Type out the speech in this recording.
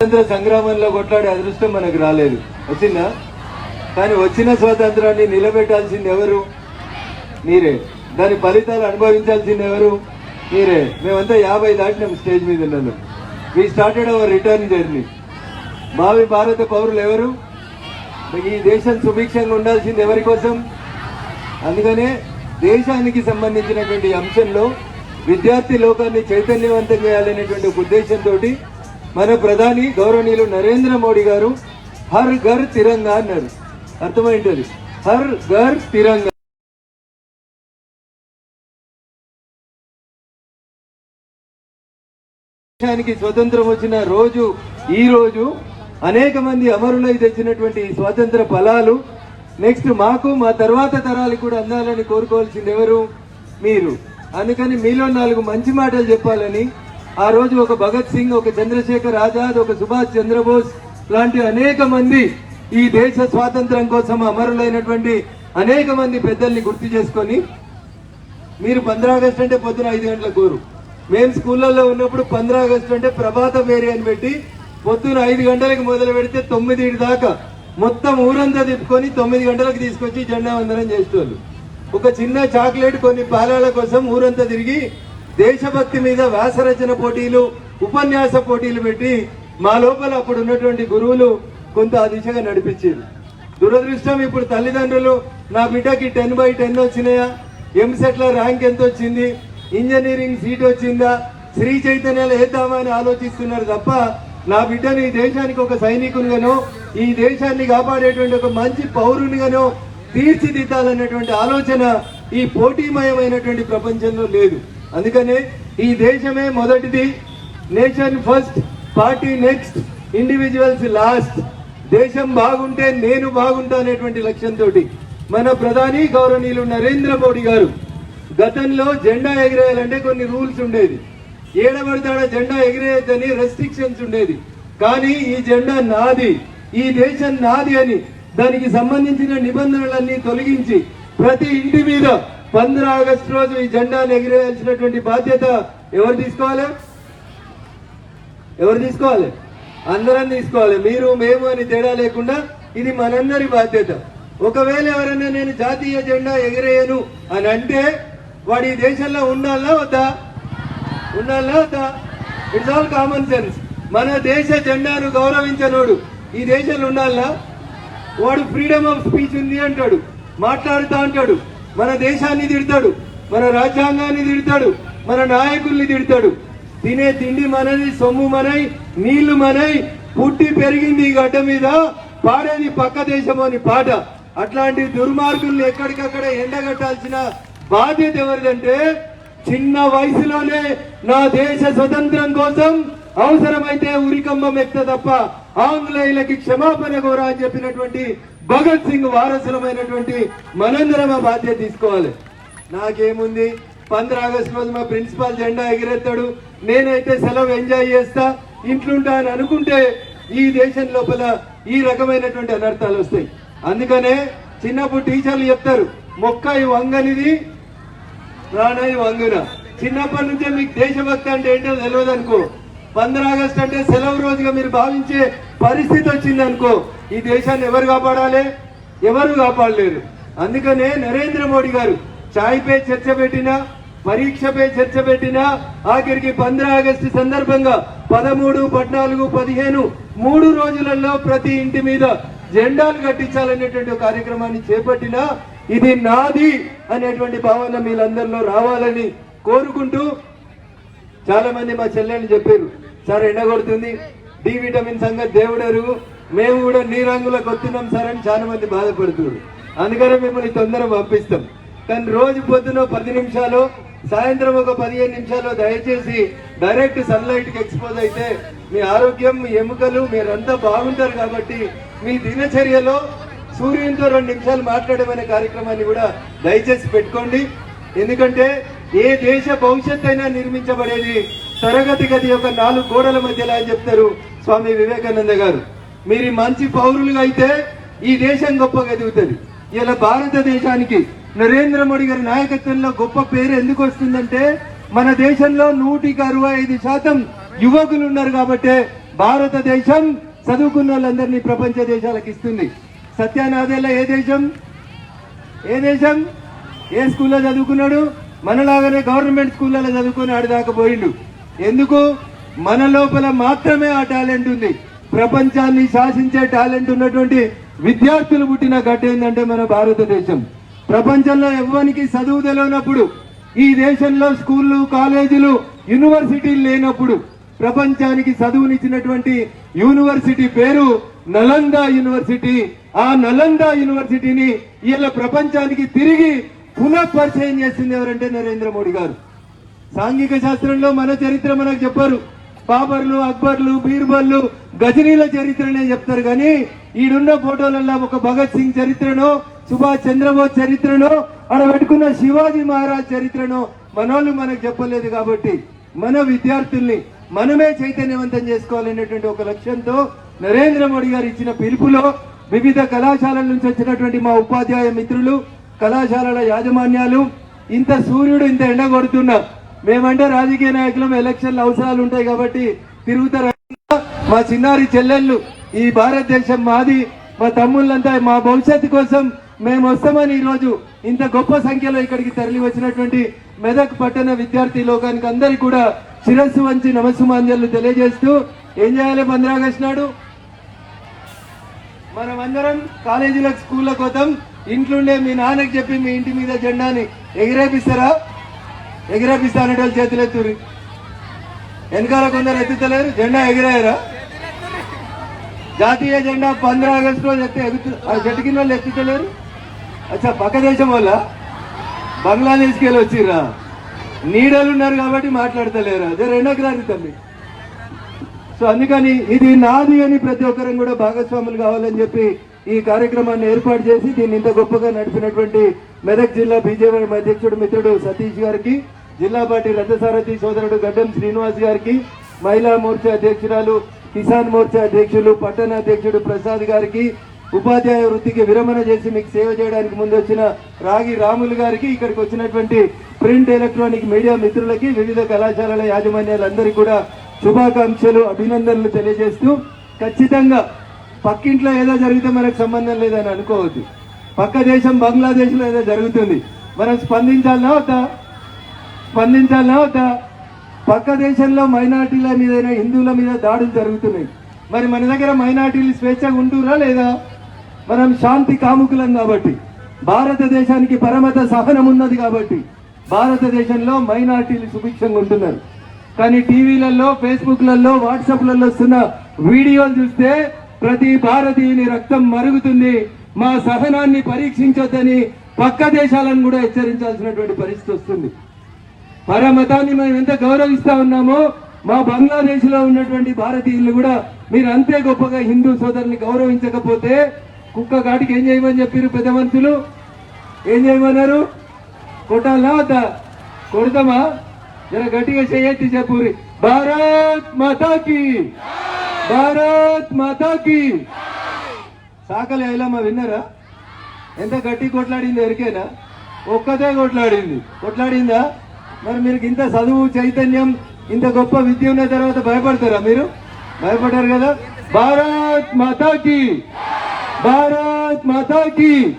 స్వాతంత్ర సంగ్రామంలో కొట్లాడే అదృష్టం మనకు రాలేదు. వచ్చిందా? కానీ వచ్చిన స్వాతంత్రాన్ని నిలబెట్టాల్సింది ఎవరు? మీరే. దాని ఫలితాలు అనుభవించాల్సింది ఎవరు? మీరే. మేమంతా యాభై దాటినాం స్టేజ్ మీద ఉన్నాను మీ స్టార్టెడ్ అవర్ రిటర్న్ జర్నీ భావి భారత పౌరులు ఎవరు? ఈ దేశం సుభిక్షంగా ఉండాల్సింది ఎవరి కోసం? అందుకనే దేశానికి సంబంధించినటువంటి అంశంలో విద్యార్థి లోకాన్ని చైతన్యవంతం చేయాలనేటువంటి ఒక ఉద్దేశంతో మన ప్రధాని గౌరవనీయులు నరేంద్ర మోడీ గారు హర్ ఘర్ తిరంగా అన్నారు. అర్థమైంటది? హర్ ఘర్ తిరంగా. దేశానికి స్వతంత్రం వచ్చిన రోజు ఈ రోజు అనేక మంది అమరులై తెచ్చినటువంటి స్వాతంత్ర ఫలాలు నెక్స్ట్ మాకు మా తర్వాత తరాలకు కూడా అందాలని కోరుకోవాల్సింది ఎవరు? మీరు. అందుకని మీలో నాలుగు మంచి మాటలు చెప్పాలని ఆ రోజు ఒక భగత్ సింగ్ ఒక చంద్రశేఖర్ ఆజాద్ ఒక సుభాష్ చంద్రబోస్ లాంటి అనేక మంది ఈ దేశ స్వాతంత్రం కోసం అమరులైనటువంటి అనేక మంది పెద్దల్ని గుర్తు చేసుకొని మీరు పంద్రా ఆగస్టు అంటే పొద్దున ఐదు గంటల కోరు మేము స్కూళ్ళల్లో ఉన్నప్పుడు పంద్రా ఆగస్టు అంటే ప్రభాత వేరే అని పెట్టి పొద్దున ఐదు గంటలకు మొదలు పెడితే తొమ్మిది దాకా మొత్తం ఊరంతా తిప్పుకొని తొమ్మిది గంటలకు తీసుకొచ్చి జెండా వందనం చేసేవాళ్ళు ఒక చిన్న చాక్లెట్ కొన్ని పాలాల కోసం ఊరంతా తిరిగి దేశభక్తి మీద వ్యాసరచన పోటీలు ఉపన్యాస పోటీలు పెట్టి మా లోపల అప్పుడు ఉన్నటువంటి గురువులు కొంత ఆ దిశగా నడిపించారు. దురదృష్టం ఇప్పుడు తల్లిదండ్రులు నా బిడ్డకి టెన్ బై టెన్ వచ్చినాయా? ఎంసెట్లో ర్యాంక్ ఎంత వచ్చింది? ఇంజనీరింగ్ సీట్ వచ్చిందా? శ్రీ చైతన్యాలు వేద్దామా అని ఆలోచిస్తున్నారు తప్ప నా బిడ్డను ఈ దేశానికి ఒక సైనికునిగానో ఈ దేశాన్ని కాపాడేటువంటి ఒక మంచి పౌరునిగానో తీర్చిదిద్దాలన్నటువంటి ఆలోచన ఈ పోటీమయమైనటువంటి ప్రపంచంలో లేదు. అందుకనే ఈ దేశమే మొదటిది. Nation first party next individuals last దేశం బాగుంటే నేను బాగుంటా అనేటువంటి లక్ష్యంతో మన ప్రధాని గౌరవనీయులు నరేంద్ర మోడీ గారు గతంలో జెండా ఎగిరేయాలంటే కొన్ని రూల్స్ ఉండేది. ఏడబడతాడ జెండా ఎగిరేయద్దని రెస్ట్రిక్షన్స్ ఉండేది. కానీ ఈ జెండా నాది ఈ దేశం నాది అని దానికి సంబంధించిన నిబంధనలన్నీ తొలగించి ప్రతి ఇంటి మీద పంద్ర ఆగస్టు రోజు ఈ జెండాను ఎగిరేయాల్సినటువంటి బాధ్యత ఎవరు తీసుకోవాలి? ఎవరు తీసుకోవాలి? అందరం తీసుకోవాలి. మీరు మేము అని తేడా లేకుండా ఇది మనందరి బాధ్యత. ఒకవేళ ఎవరైనా నేను జాతీయ జెండా ఎగిరేయను అని అంటే వాడు ఈ దేశంలో ఉండాలా వద్దా? ఉండాలా వద్దా? ఇట్స్ ఆల్ కామన్ సెన్స్ మన దేశ జెండాను గౌరవించనోడు ఈ దేశంలో ఉండాలా? వాడు ఫ్రీడమ్ ఆఫ్ స్పీచ్ ఉంది అంటాడు. మాట్లాడుతా అంటాడు. మన దేశాన్ని తిడతాడు మన రాజ్యాంగాన్ని తిడతాడు మన నాయకుల్ని తిడతాడు. తినే తిండి మనది సొమ్ము మనై నీళ్ళు మనై పుట్టి పెరిగింది ఈ గడ్డ మీద పాడేది పక్క దేశం అని పాట. అట్లాంటి దుర్మార్గుల్ని ఎక్కడికక్కడ ఎండగట్టాల్సిన బాధ్యత ఎవరిదంటే చిన్న వయసులోనే నా దేశ స్వతంత్రం కోసం అవసరమైతే ఉరికంబం ఎక్త తప్ప ఆంగ్లేయులకి క్షమాపణ కోరా అని చెప్పినటువంటి భగత్ సింగ్ వారసులమైనటువంటి మనందరం ఆ బాధ్యత తీసుకోవాలి. నాకేముంది? పంద్ర ఆగస్టు రోజు మా ప్రిన్సిపాల్ జెండా ఎగిరెత్తాడు నేనైతే సెలవు ఎంజాయ్ చేస్తా. ఇంట్లుంటా అని అనుకుంటే ఈ దేశం లోపల ఈ రకమైనటువంటి అనర్థాలు వస్తాయి. అందుకనే చిన్నప్పుడు టీచర్లు చెప్తారు మొక్క ఈ వంగనిది రానై వంగున. చిన్నప్పటి నుంచే మీకు దేశభక్తి అంటే ఏంటో తెలియదు అనుకో పంద్ర ఆగస్ట్ అంటే సెలవు రోజుగా మీరు భావించే పరిస్థితి వచ్చింది అనుకో ఈ దేశాన్ని ఎవరు కాపాడాలి? ఎవరు కాపాడలేరు. అందుకనే నరేంద్ర మోడీ గారు చాయ్ పే చర్చ పెట్టినా పరీక్షపై చర్చ పెట్టినా ఆఖరికి పంద్ర ఆగస్టు సందర్భంగా పదమూడు పద్నాలుగు పదిహేను మూడు రోజులలో ప్రతి ఇంటి మీద జెండాలు కట్టించాలనేటువంటి కార్యక్రమాన్ని చేపట్టినా ఇది నాది అనేటువంటి భావన మీరందరిలో రావాలని కోరుకుంటూ చాలా మంది మా చెల్లెని చెప్పారు సార్ ఎండగొడుతుంది డి విటమిన్ సంగతి దేవుడరు. మేము కూడా నీ రంగులకు వస్తున్నాం సార్ అని చాలా మంది బాధపడుతున్నారు. అందుకనే మిమ్మల్ని తొందర పంపిస్తాం. కానీ రోజు పొద్దున పది నిమిషాలు సాయంత్రం ఒక పదిహేను నిమిషాలు దయచేసి డైరెక్ట్ సన్లైట్కి ఎక్స్పోజ్ అయితే మీ ఆరోగ్యం మీ ఎముకలు మీరంతా బాగుంటారు కాబట్టి మీ దినచర్యలో సూర్యునితో రెండు నిమిషాలు మాట్లాడమనే కార్యక్రమాన్ని కూడా దయచేసి పెట్టుకోండి. ఎందుకంటే ఏ దేశ భవిష్యత్ అయినా నిర్మించబడేది తరగతి గది యొక్క నాలుగు గోడల మధ్యలో అని చెప్తారు స్వామి వివేకానంద గారు. మీరు మంచి పౌరులుగా అయితే ఈ దేశం గొప్పగా ఎదుగుతుంది. ఇలా భారతదేశానికి నరేంద్ర మోడీ గారి నాయకత్వంలో గొప్ప పేరు ఎందుకు వస్తుందంటే మన దేశంలో నూటికి అరవై ఐదు శాతం యువకులు ఉన్నారు కాబట్టి భారతదేశం చదువుకున్న వాళ్ళందరినీ ప్రపంచ దేశాలకు ఇస్తుంది. సత్యానాదేలా ఏ దేశం? ఏ దేశం? ఏ స్కూల్లో చదువుకున్నాడు? మనలాగానే గవర్నమెంట్ స్కూళ్ళలో చదువుకొని ఆడిదాకా పోయిండు. ఎందుకు? మన లోపల మాత్రమే ఆ టాలెంట్ ఉంది. ప్రపంచాన్ని శాసించే టాలెంట్ ఉన్నటువంటి విద్యార్థులు పుట్టిన గట్ట ఏంటంటే మన భారతదేశం. ప్రపంచంలో ఎవ్వరికి చదువు తెలియనప్పుడు ఈ దేశంలో స్కూళ్ళు కాలేజీలు యూనివర్సిటీలు లేనప్పుడు ప్రపంచానికి చదువునిచ్చినటువంటి యూనివర్సిటీ పేరు నలంద యూనివర్సిటీ. ఆ నలంద యూనివర్సిటీని ఇలా ప్రపంచానికి తిరిగి పునః పరిచయం చేసింది ఎవరంటే నరేంద్ర మోడీ గారు. సాంఘిక శాస్త్రంలో మన చరిత్ర మనకు చెప్పారు. బాబర్లు అక్బర్లు బీర్బల్లు గజనీల చరిత్రనే చెప్తారు. కానీ ఈడున్న ఫోటోలలో ఒక భగత్ సింగ్ చరిత్రనో సుభాష్ చంద్రబోస్ చరిత్రనో ఆడ పెట్టుకున్న శివాజీ మహారాజ్ చరిత్రనో మనోళ్ళు మనకు చెప్పలేదు కాబట్టి మన విద్యార్థుల్ని మనమే చైతన్యవంతం చేసుకోవాలనేటువంటి ఒక లక్ష్యంతో నరేంద్ర మోడీ గారు ఇచ్చిన పిలుపులో వివిధ కళాశాలల నుంచి వచ్చినటువంటి మా ఉపాధ్యాయ మిత్రులు కళాశాలల యాజమాన్యాలు ఇంత సూర్యుడు ఇంత ఎండ కొడుతున్నా. మేమంటే రాజకీయ నాయకులం ఎలక్షన్లు అవసరాలు ఉంటాయి కాబట్టి తిరుగుతారు. మా చిన్నారి చెల్లెళ్ళు ఈ భారతదేశం మాది మా తమ్ముళ్ళంతా మా భవిష్యత్తు కోసం మేము వస్తామని ఈరోజు ఇంత గొప్ప సంఖ్యలో ఇక్కడికి తరలి వచ్చినటువంటి మెదక్ పట్టణ విద్యార్థి లోకానికి అందరి కూడా శిరస్సు వంచి నమస్సుమాంజలు తెలియజేస్తూ ఏం చేయాలి పంద్రాగస్ట్ నాడు మనం అందరం కాలేజీలకు స్కూళ్ళకు పోతాం. ఇంట్లోనే మీ నాన్నకి చెప్పి మీ ఇంటి మీద జెండాని ఎగిరేపిస్తారా? ఎగిరేపిస్తా అనేటోళ్ళు చేతులు ఎత్తురి వెనకాల కొందరు ఎత్తుతలేరు జెండా ఎగిరాయరా? జాతీయ జెండా పంద్రా ఆగస్టు రోజు ఎత్తే ఎగుతు ఆ చెట్టు కింద వాళ్ళు ఎత్తుతలేరు? అచ్చా పక్క దేశం వల్ల బంగ్లాదేశ్కి వెళ్ళి వచ్చిర్రా? నీడలు ఉన్నారు కాబట్టి మాట్లాడతలేరు. అదే రెండో రెండోకి తల్లి. సో అందుకని ఇది నాది అని ప్రతి ఒక్కరం కూడా భాగస్వాములు కావాలని చెప్పి ఈ కార్యక్రమాన్ని ఏర్పాటు చేసి దీన్ని ఇంత గొప్పగా నడిపినటువంటి మెదక్ జిల్లా బీజేపీ అధ్యక్షుడు మిత్రుడు సతీష్ గారికి జిల్లా పార్టీ రథసారథి సోదరుడు గడ్డం శ్రీనివాస్ గారికి మహిళా మోర్చా అధ్యక్షురాలు కిసాన్ మోర్చా అధ్యక్షులు పట్టణ అధ్యక్షుడు ప్రసాద్ గారికి ఉపాధ్యాయ వృత్తికి విరమణ చేసి మీకు సేవ చేయడానికి ముందు వచ్చిన రాగి రాములు గారికి ఇక్కడికి వచ్చినటువంటి ప్రింట్ ఎలక్ట్రానిక్ మీడియా మిత్రులకి వివిధ కళాశాలల యాజమాన్యాలందరికీ కూడా శుభాకాంక్షలు అభినందనలు తెలియజేస్తూ ఖచ్చితంగా పక్కింట్లో ఏదో జరిగితే మనకు సంబంధం లేదని అనుకోవద్దు. పక్క దేశం బంగ్లాదేశ్లో ఏదో జరుగుతుంది. మనం స్పందించాలనా అవుతా స్పందించాలనా అవుతా పక్క దేశంలో మైనార్టీల మీద హిందువుల మీద దాడులు జరుగుతున్నాయి. మరి మన దగ్గర మైనార్టీలు స్వేచ్ఛగా ఉంటురా లేదా? మనం శాంతి కాముకులం కాబట్టి భారతదేశానికి పరమత సహనం ఉన్నది కాబట్టి భారతదేశంలో మైనార్టీలు సుభిక్షంగా ఉంటున్నారు. కానీ టీవీలలో ఫేస్బుక్లలో వాట్సాప్లలో వస్తున్న వీడియోలు చూస్తే ప్రతి భారతీయుని రక్తం మరుగుతుంది. మా సహనాన్ని పరీక్షించొద్దని పక్క దేశాలను కూడా హెచ్చరించాల్సినటువంటి పరిస్థితి వస్తుంది. పరమతాన్ని మనం ఎంత గౌరవిస్తా ఉన్నామో మా బంగ్లాదేశ్లో ఉన్నటువంటి భారతీయులు కూడా మీరు అంతే గొప్పగా హిందూ సోదరుని గౌరవించకపోతే కుక్క కాటికి ఏం చేయమని చెప్పారు పెద్ద మనుషులు? ఏం చేయమన్నారు? కొట్టాలా కొడతామా? జర గట్టిగా చేయెత్తి చెప్పురి భారత్ మాతాకి! భారత్ మాతాకి. సాకలి ఐలమ్మ విన్నారా? ఎంత గట్టి కొట్లాడింది ఎరికేనా ఒక్కతే కొట్లాడింది. కొట్లాడిందా? మరి మీరు ఇంత చదువు చైతన్యం ఇంత గొప్ప విద్య ఉన్న తర్వాత భయపడతారా మీరు? భయపడ్డారు కదా? భారత్ మాతాకి. భారత్ మాతాకి.